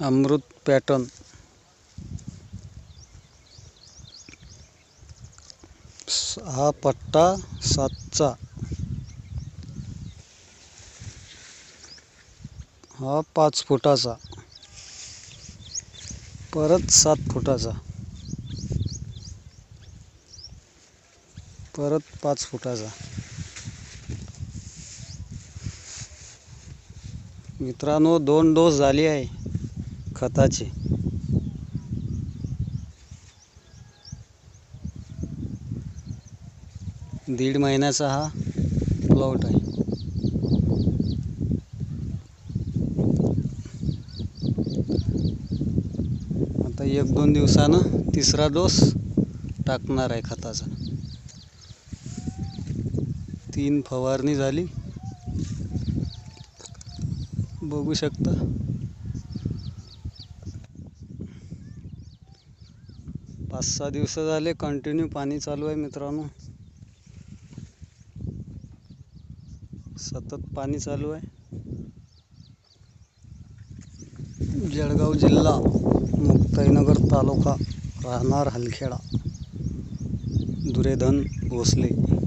अमृत pattern. हा पट्टा सातचा. हा पाच फुटाचा. परत सात फुटाचा. परत पाच फुटाचा. मित्रांनो दोन डोस झाली आहे. खताचे. दीड महिन्याचा हा प्लॉट आहे. आता एक दोन दिवसानं तिसरा डोस टाकणार आहे खताचा. तीन फवारणी झाली. बघू शकता. पाच सहा दिवस झाले कंटिन्यू पाणी चालू आहे मित्रांनो. सतत पाणी चालू आहे. जळगाव जिल्हा मुक्ताईनगर तालुका राहणार हलखेडा. दुरेधन भोसले.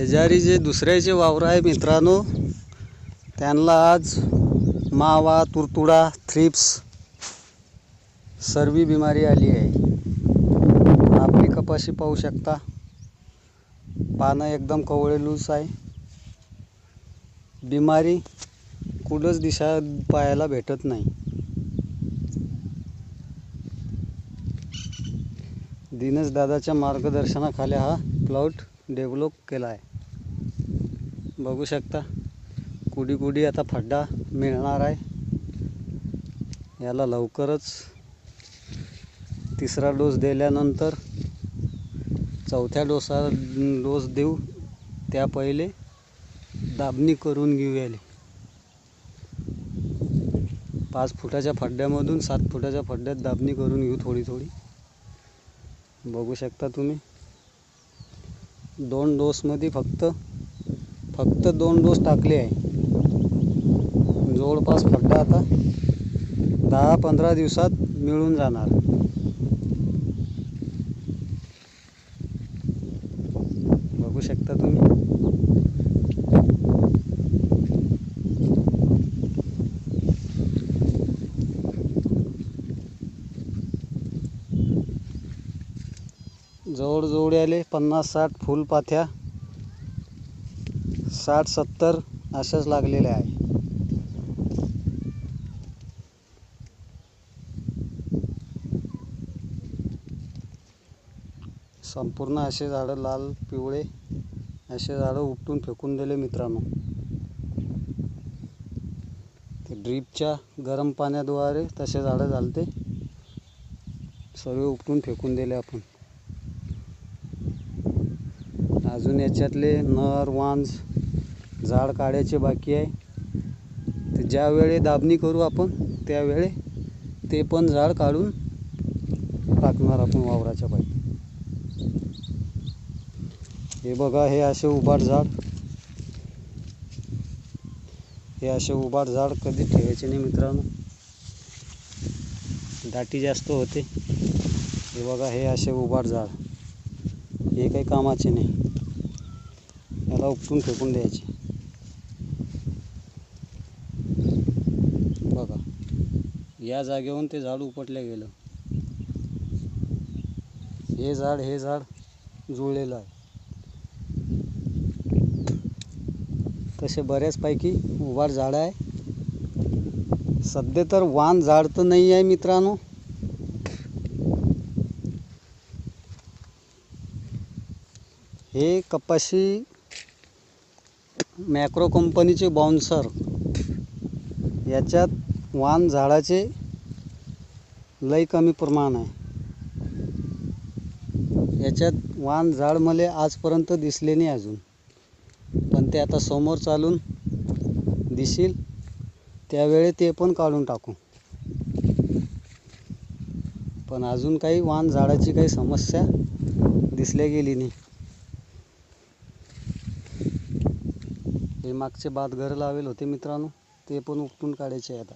शेजारी जे दुसऱ्याचे वावर आहे मित्रांनो त्यांना आज मावा तुरतुडा थ्रिप्स सर्वी बिमारी आली आहे. आपली कपाशी पाहू शकता. पानं एकदम कवळेलूच आहे. बिमारी कुठंच दिशा पाहायला भेटत नाही. दिनेश दादाच्या मार्गदर्शनाखाली हा प्लॉट डेव्हलप केला आहे. बघू शकता. कुडी कुडी आता फड्डा मिळणार आहे. याला लवकरच तिसरा डोस दिल्यानंतर चौथ्या डोसा डोस देऊ. त्या पहिले दाबणी करून घेऊ याले. पाच फुटाच्या फड्ड्यामधून सात फुटाच्या फड्ड्यात दाबणी करून घेऊ थोडी थोडी. बघू शकता तुम्ही. दोन डोसमध्ये फक्त फक्त दोन डोस टाकले आहे. जवळपास फड्डा आता दहा पंधरा दिवसात मिळून जाणार. बघू शकता तुम्ही. जवळजवळ आले पन्नास साठ फुलपाथ्या. साठ सत्तर अशाच लागलेल्या आहे संपूर्ण असे झाडं लाल पिवळे असे झाडं उपटून फेकून दिले मित्रांनो. ते ड्रीपच्या गरम पाण्याद्वारे तसे झाडं झालते. सर्व उपटून फेकून दिले आपण. अजून याच्यातले नर वांज झाड काढायचे बाकी आहे. तर ज्यावेळे दाबणी करू आपण त्यावेळे ते पण झाड काढून टाकणार आपण वावराच्या पाहिजे हे बघा हे असे उभाट झाड. हे असे उभाट झाड कधी ठेवायचे नाही मित्रांनो. दाटी जास्त होते. हे बघा हे असे उभाट झाड. हे काही कामाचे नाही. याला उपटून फेकून द्यायचे बघा या जागेवरून ते झाड उपटलं गेलं. हे झाड हे झाड जुळलेलं आहे. तसे बऱ्याचपैकी उभार झाड आहे. सध्या तर वान झाड तर नाही आहे मित्रांनो. हे कपाशी मॅक्रो कंपनीचे बाउन्सर. याच्यात वान झाडाचे लय कमी प्रमाण आहे. याच्यात वान झाड मला आजपर्यंत दिसले नाही अजून. पण ते आता समोर चालून दिसेल त्यावेळी ते पण काढून टाकू. पण अजून काही वान झाडाची काही समस्या दिसल्या गेली नाही. हे मागचे बाद घर लावेल होते मित्रांनो ते पण उपटून काढायचे आता.